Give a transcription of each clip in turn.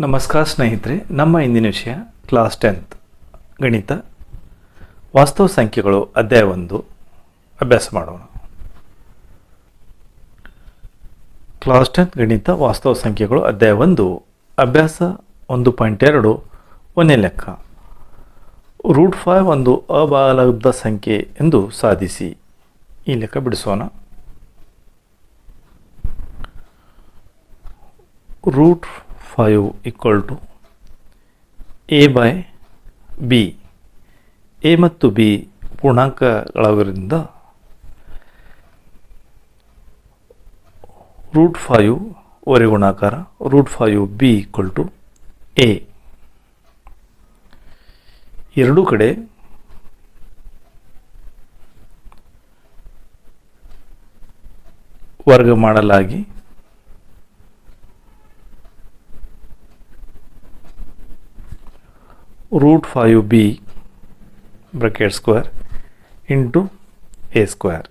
ನಮಸ್ಕಾರ ಸ್ನೇಹಿತರೆ, ನಮ್ಮ ಇಂದಿನ ವಿಷಯ ಕ್ಲಾಸ್ ಟೆಂತ್ ಗಣಿತ. ವಾಸ್ತವ ಸಂಖ್ಯೆಗಳು ಅಧ್ಯಾಯ ಒಂದು. ಅಭ್ಯಾಸ ಮಾಡೋಣ. ಕ್ಲಾಸ್ ಟೆಂತ್ ಗಣಿತ, ವಾಸ್ತವ ಸಂಖ್ಯೆಗಳು ಅಧ್ಯಾಯ ಒಂದು. ಅಭ್ಯಾಸ ಒಂದು ಪಾಯಿಂಟ್ ಎರಡು, ಒಂದೇ ಲೆಕ್ಕ. ರೂಟ್ ಫೈವ್ ಒಂದು ಅಬಾಲಬ್ಧ ಸಂಖ್ಯೆ ಎಂದು ಸಾಧಿಸಿ. ಈ ಲೆಕ್ಕ ಬಿಡಿಸೋಣ. Root five equal to a by b a ಮತ್ತು ಬಿ ಪೂರ್ಣಾಂಕಗಳಾಗೋದ್ರಿಂದ ರೂಟ್ ಫೈವ್ ವರೆ ಗುಣಾಕಾರ root five b equal to a ಎರಡೂ ಕಡೆ ವರ್ಗ ಮಾಡಲಾಗಿ root five b bracket square into a square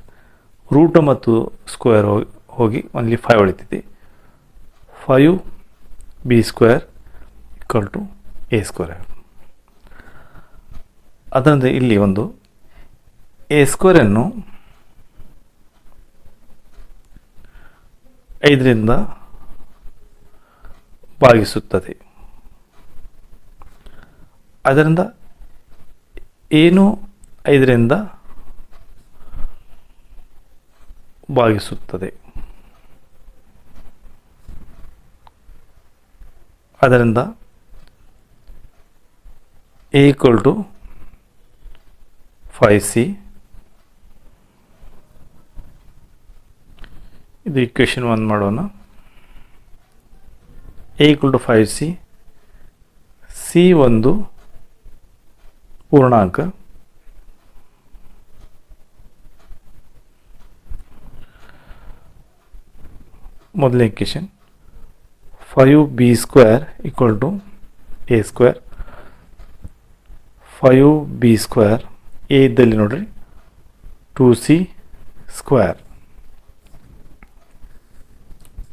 root ಮತ್ತು ಸ್ಕ್ವೇರ್ ಹೋಗಿ ಹೋಗಿ only five ಉಳಿತೈತಿ. Five b square equal to a square ಅದರಂತೆ ಇಲ್ಲಿ ಒಂದು ಎ ಸ್ಕ್ವೇರನ್ನು ಐದರಿಂದ ಭಾಗಿಸುತ್ತದೆ. ಅದರಿಂದ ಏನು ಐದರಿಂದ ಭಾಗಿಸುತ್ತದೆ. ಅದರಿಂದ a equal to five c ಇದು ಇಕ್ವೇಷನ್ ಒನ್ ಮಾಡೋಣ. A equal to five c c ಒಂದು ಪೂರ್ಣಾಂಕ ಮೊದಲನೇ equation five b square equal to a square five b square a ಇದ್ದಲ್ಲಿ ನೋಡ್ರಿ ಟು ಸಿ ಸ್ಕ್ವೇರ್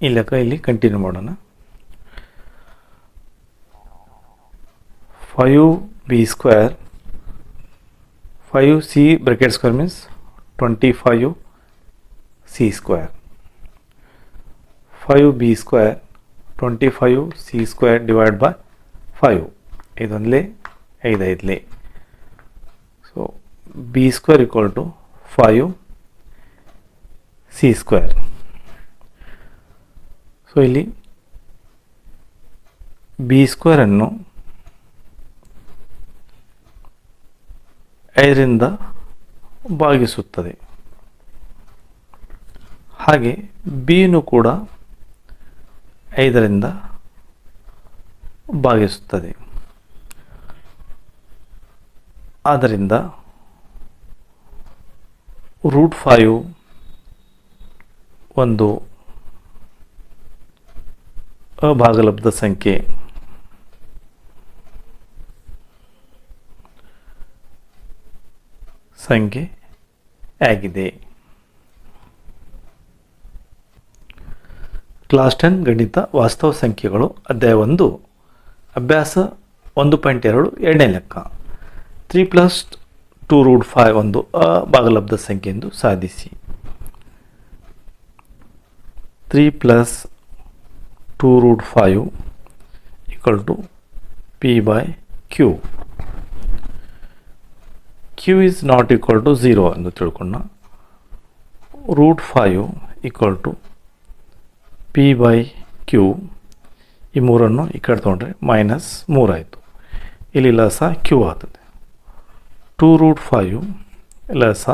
ಈ ಲೆಕ್ಕ ಇಲ್ಲಿ ಕಂಟಿನ್ಯೂ ಮಾಡೋಣ five b square five c bracket square means twenty c c square five b square twenty five c square divide by five ಇದೊಂದಲೇ ಐದು ಐದಲೇ so b square equal to five c square so ಇಲ್ಲಿ b ಸ್ಕ್ವೇರನ್ನು ಐದರಿಂದ ಭಾಗಿಸುತ್ತದೆ. ಹಾಗೆ ಬಿನು ಕೂಡ ಐದರಿಂದ ಭಾಗಿಸುತ್ತದೆ. ಆದ್ದರಿಂದ root five ಒಂದು ಅಭಾಗಲಬ್ಧ ಸಂಖ್ಯೆ ಸಂಖ್ಯೆ ಆಗಿದೆ. ಕ್ಲಾಸ್ ಟೆನ್ ಗಣಿತ ವಾಸ್ತವ ಸಂಖ್ಯೆಗಳು ಅಧ್ಯಾಯ ಒಂದು. ಅಭ್ಯಾಸ ಒಂದು ಪಾಯಿಂಟ್ ಎರಡು ಎರಡನೇ ಲೆಕ್ಕ. Three plus two root five ಒಂದು ಅಭಾಗಲಬ್ಧ ಸಂಖ್ಯೆ ಎಂದು ಸಾಧಿಸಿ. Three plus two root five equal to p by q. Q is not equal to zero ಎಂದು ತಿಳ್ಕೊಂಡ. Root five equal to p by q ಈ ಮೂರನ್ನು ಈ ಕಡೆ ತೊಗೊಂಡ್ರೆ ಮೈನಸ್ ಮೂರಾಯಿತು ಇಲ್ಲಿ ಲಸ ಕ್ಯೂ ಆಗ್ತದೆ. Two root five plus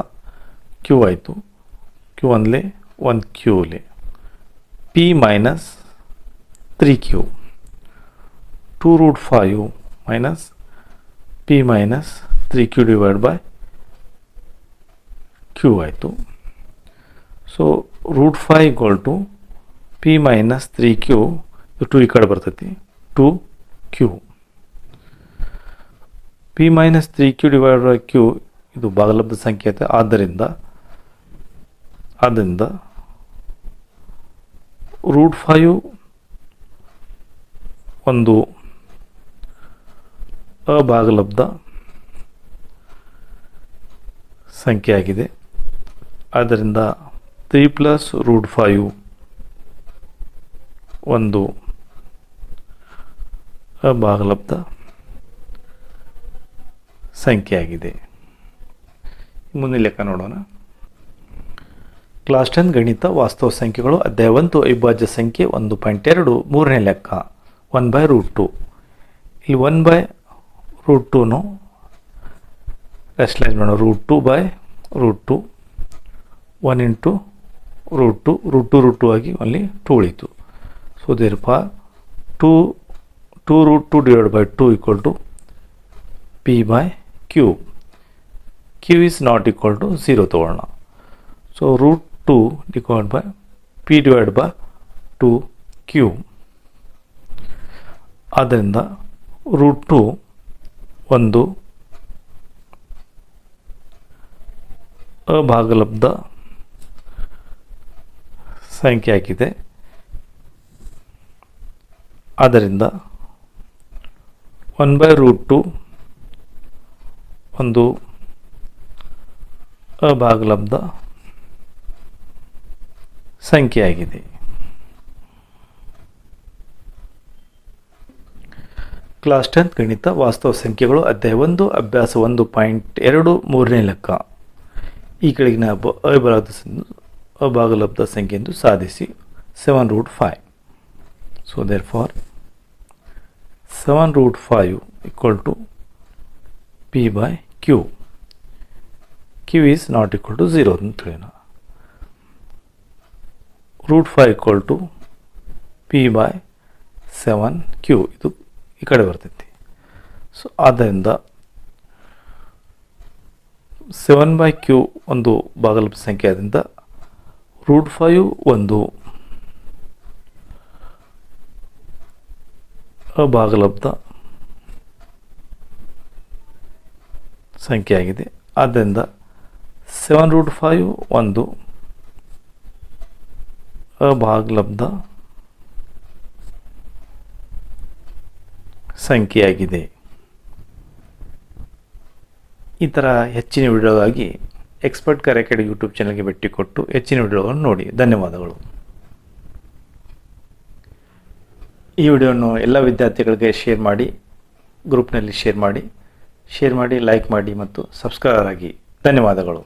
q ಆಯಿತು. ಕ್ಯೂ ಅಂದಲೆ ಒಂದು ಕ್ಯೂಲಿ p minus three q two root five minus p minus three q divide by q ಆಯಿತು. So root five equal to p minus three q two ಈ ಕಡೆ ಬರ್ತೈತಿ two q p minus three q divide by q ಇದು ಭಾಗಲಬ್ಧ ಸಂಖ್ಯೆ ಐತೆ. ಆದ್ದರಿಂದ ಆದ್ದರಿಂದ ರೂಟ್ ಫೈವ್ ಒಂದು ಅಭಾಗಲಬ್ಧ ಸಂಖ್ಯೆಯಾಗಿದೆ ಆದ್ದರಿಂದ ತ್ರೀ ಪ್ಲಸ್ ರೂಟ್ ಫೈವ್ ಒಂದು. ಅಭಾಗಲಬ್ಧ ಸಂಖ್ಯೆಯಾಗಿದೆ ಮುಂದಿನ ಲೆಕ್ಕ ನೋಡೋಣ. ಕ್ಲಾಸ್ ಟೆನ್ ಗಣಿತ ವಾಸ್ತವ ಸಂಖ್ಯೆಗಳು ಅಧ್ಯಾಯ ಒಂದು ಅವಿಭಾಜ್ಯ ಸಂಖ್ಯೆ ಒಂದು ಪಾಯಿಂಟ್ ಎರಡು ಮೂರನೇ ಲೆಕ್ಕ. ಒನ್ ಬೈ ರೂಟ್ ಟು ಇಲ್ಲಿ ಒನ್ ಬೈ ರೂಟ್ ಟೂನು ರೆಸ್ಲೈಸ್ ಮಾಡೋಣ. Root two by root two one into root two root two root two ಆಗಿ ಅಲ್ಲಿ ಟು ಉಳಿತು. So therefore two two root two divide by two equal to p by q q is not equal to zero ತೊಗೊಳ್ಳೋಣ. So root two divide by p divide by two q ಆದ್ದರಿಂದ root two ಒಂದು ಅಭಾಗಲಬ್ಧ ಸಂಖ್ಯೆ ಆಗಿದೆ ಆದ್ದರಿಂದ one by root two ಒಂದು ಅಭಾಗಲಬ್ಧ ಸಂಖ್ಯೆಯಾಗಿದೆ class tenth ಗಣಿತ ವಾಸ್ತವ ಸಂಖ್ಯೆಗಳು ಅಧ್ಯಾಯ ಒಂದು, ಅಭ್ಯಾಸ ಒಂದು ಪಾಯಿಂಟ್ ಎರಡು ಮೂರನೇ ಲೆಕ್ಕ. ಈ ಕೆಳಗಿನ ಸಂ- ಅಭಾಗಲಬ್ಧ ಸಂಖ್ಯೆಯನ್ನು ಸಾಧಿಸಿ seven root five so therefore seven root five equal to p by q q is not equal to zero ಅಂತ ತಿಳಿಯೋಣ. Root five equal to p by seven q ಇದು ಈ ಕಡೆ ಬರ್ತೈತಿ. ಸೊ ಆದ್ದರಿಂದ ಸೆವೆನ್ ಬೈ ಕ್ಯೂ ಒಂದು ಭಾಗಲಬ್ಧ ಸಂಖ್ಯೆ ಆದ್ದರಿಂದ ರೂಟ್ ಫೈವ್ ಒಂದು ಅಭಾಗಲಬ್ಧ ಸಂಖ್ಯೆಯಾಗಿದೆ. ಆದ್ದರಿಂದ ಸೆವೆನ್ ರೂಟ್ ಫೈವ್ ಒಂದು ಅಭಾಗಲಬ್ಧ ಸಂಖ್ಯೆಯಾಗಿದೆ. ಈ ಥರ ಹೆಚ್ಚಿನ ವಿಡಿಯೋಗಾಗಿ ಎಕ್ಸ್ಪರ್ಟ್ ಕರೆಕೆಡ್ ಯೂಟ್ಯೂಬ್ ಚಾನಲ್ಗೆ ಭೇಟಿ ಕೊಟ್ಟು ಹೆಚ್ಚಿನ ವಿಡಿಯೋಗಳನ್ನು ನೋಡಿ. ಧನ್ಯವಾದಗಳು. ಈ ವಿಡಿಯೋವನ್ನು ಎಲ್ಲ ವಿದ್ಯಾರ್ಥಿಗಳಿಗೆ ಶೇರ್ ಮಾಡಿ, ಗ್ರೂಪ್ನಲ್ಲಿ ಶೇರ್ ಮಾಡಿ ಶೇರ್ ಮಾಡಿ, ಲೈಕ್ ಮಾಡಿ ಮತ್ತು ಸಬ್ಸ್ಕ್ರೈಬರ್ ಆಗಿ. ಧನ್ಯವಾದಗಳು.